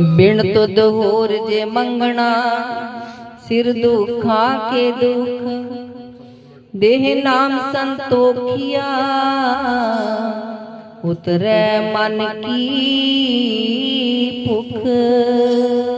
ਬਿਨ ਤੁਧ ਹੋਰ ਜੇ ਮੰਗਣਾ, ਸਿਰ ਦੁਖਾਂ ਕੇ ਦੁਖ, ਦੇਹ ਨਾਮ ਸੰਤੋਖਿਆ, ਉਤਰੈ ਮਨ ਕੀ ਭੁਖ,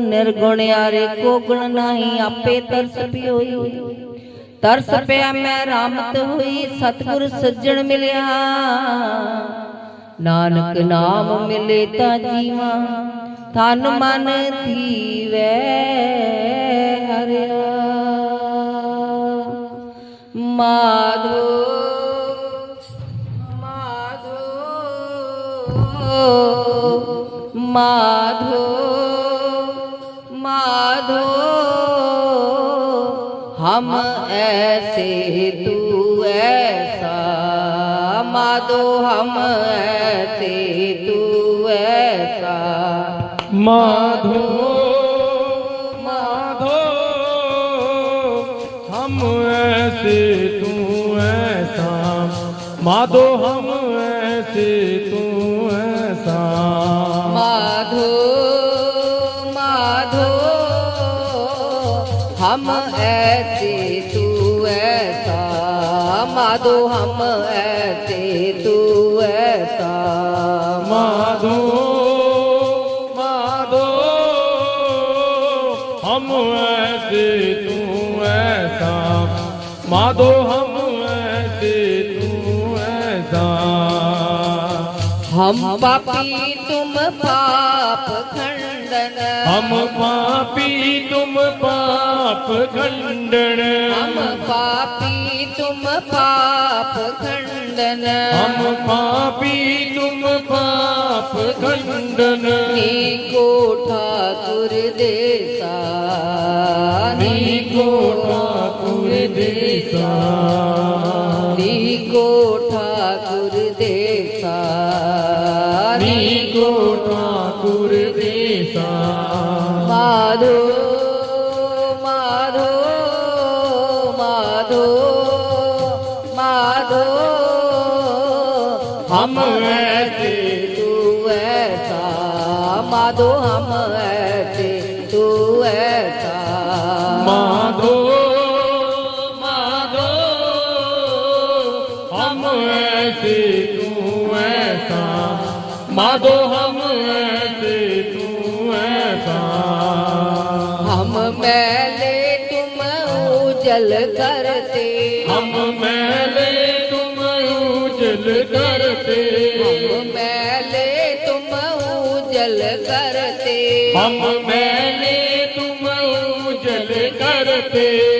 ਨਿਰਗੁਣ ਆਰੇ ਕੋ ਨਹੀਂ ਆਪੇ ਤਰਸ ਪਿਓਈ। ਤਰਸ ਪਿਆ ਮੈਂ ਰਾਮਤ ਹੋਈ, ਸਤਿਗੁਰ ਸੱਜਣ ਮਿਲਿਆ, ਨਾਨਕ ਨਾਮ ਮਿਲੇ ਤਾਂ ਜੀਵਾਂ। तन मन धीवे हरिया। माधो माधो माधो माधो, हम ऐसे तू ऐसा। माधो, हम ऐसे माधो माधो हम ऐसे तू ऐसा माधो हम ऐसे तू ऐसा माधो माधो हम ऐसे तू ऐसा माधो हम ऐसे तू माधो हम ऐसे तू ऐसा हम पापी तुम पाप खंडन हम पापी तुम पाप खंडन हम पापी तुम पाप खंडन हम पापी तुम पाप खंडन नीको ठाकुर देसा नीको ठाकुर देसा नीको ठाकुर देसा नीको ठाकुर देसा माधो माधो माधो माधो हम ऐसे तू ऐसा माधो हम ऐसे तू ऐसा माधो माधो ऐसे तू ऐसा माधो हम ऐसे तू ऐसा। हम मैले तुम उजल करते। हम मैले तुम उजल करते। हम मैले तुम उजल करते। हम मैले तुम उजल करते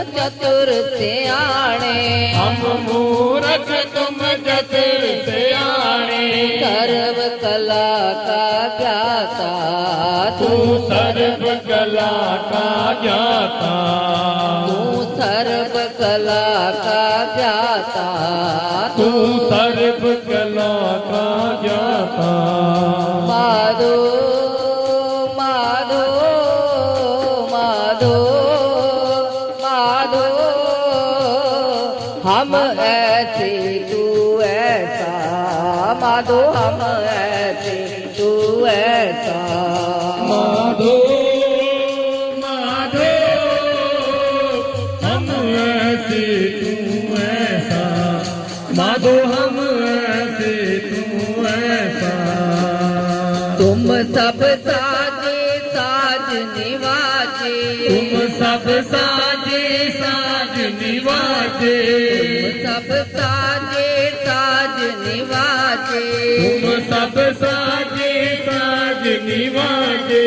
तुम चतुर सियाणे हम मूर्ख तुम चतुर से आणे। सर्व कला का ज्ञाता। तू सर्व कला का ज्ञाता। तू सर्व कला का ज्ञाता। तू सर्व माधो हम ऐसे तू। ऐसा माधो माधो हम ऐसे तू ऐसा। माधो हम ऐसे तू ऐसा। तुम सब साजे साज निवाजे। तुम सब साजे साज निवाजे। तुम सब साजे साज निवाजे तुम सब साजे साज निवाजे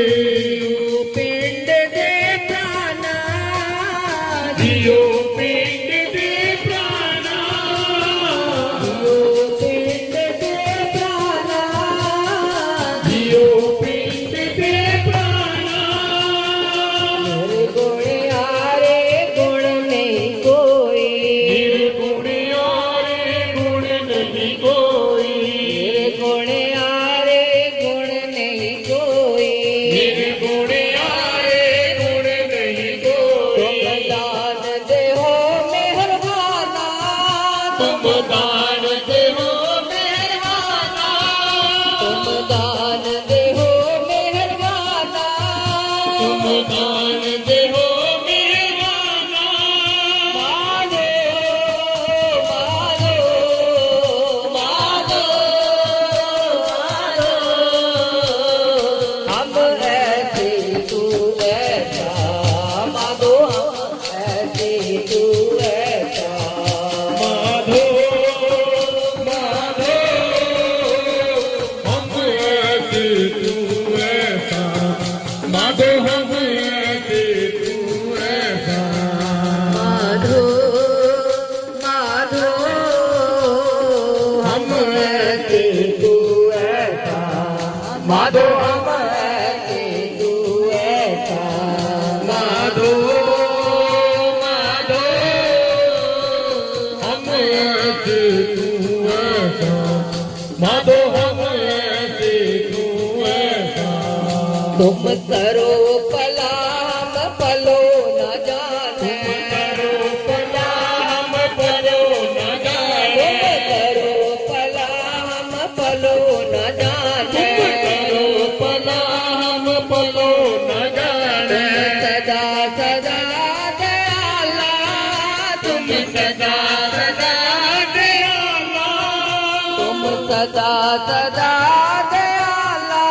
Oh. માધો માધો માધો માધો હમ કરો सदा सदा दयाला।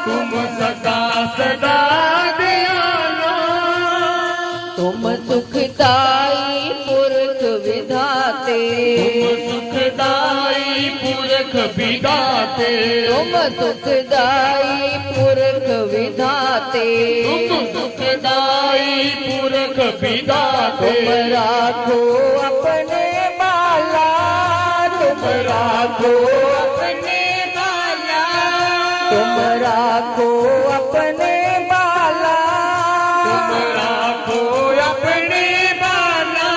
तुम सदा सदा दयाला। तुम सुखदाई पुरख विधाते। सुखदाई पुरख विदाते तुम सुखदाई पुरख विधाते। तुम सुखदाई पुरख तुम राखो अपने बाला। तुम राखो तुम राखो अपने बाला तुम राखो अपने बाला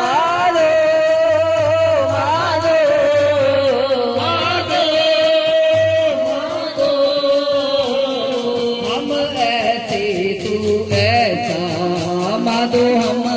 मारो मारो माधो माधो हम ऐसे तू ऐसा माधो हम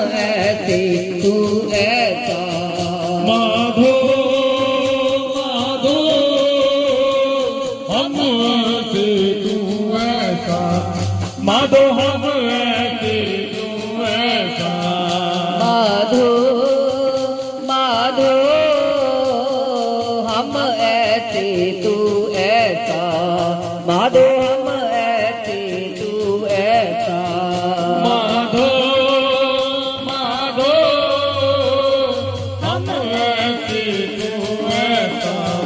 මාදෝහම ඇති දු ඇතා. මාදෝ මාදෝ හම ඇති දු ඇතා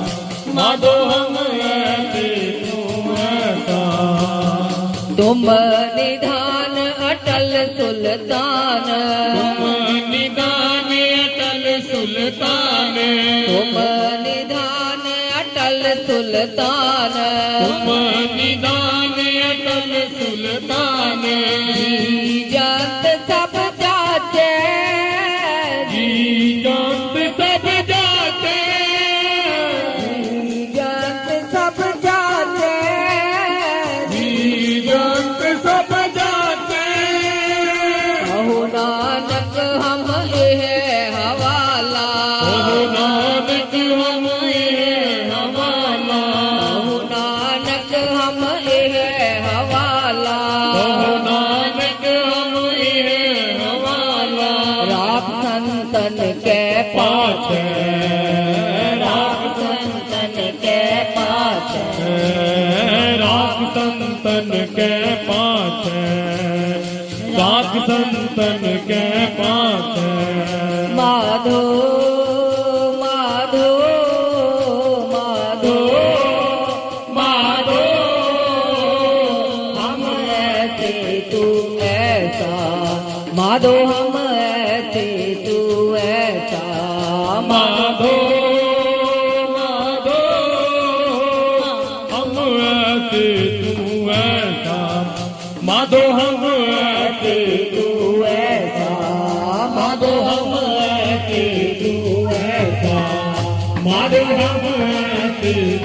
මාදෝහම ඇති දු ඇතා තුම නිධාන අටල් සුල්තාන තුම නිධාන අටල් සුල්තාන තුම अटल सुल्तान। तुम निदान अटल सुल्तान जत। सब जी जानत सब जाते। जत सब जाचे जी सब संतन के पाछ राख संतन के पाछ राख संतन के पाछे राख संतन के पाछे माधो माधो माधो माधो हम ऐसे तू ऐसा। माधो ऐसे तू ऐसा माधो हम ऐसे तू ऐसा माधो हम ऐसे तू ऐसा माधो हम ऐसे तू ऐसा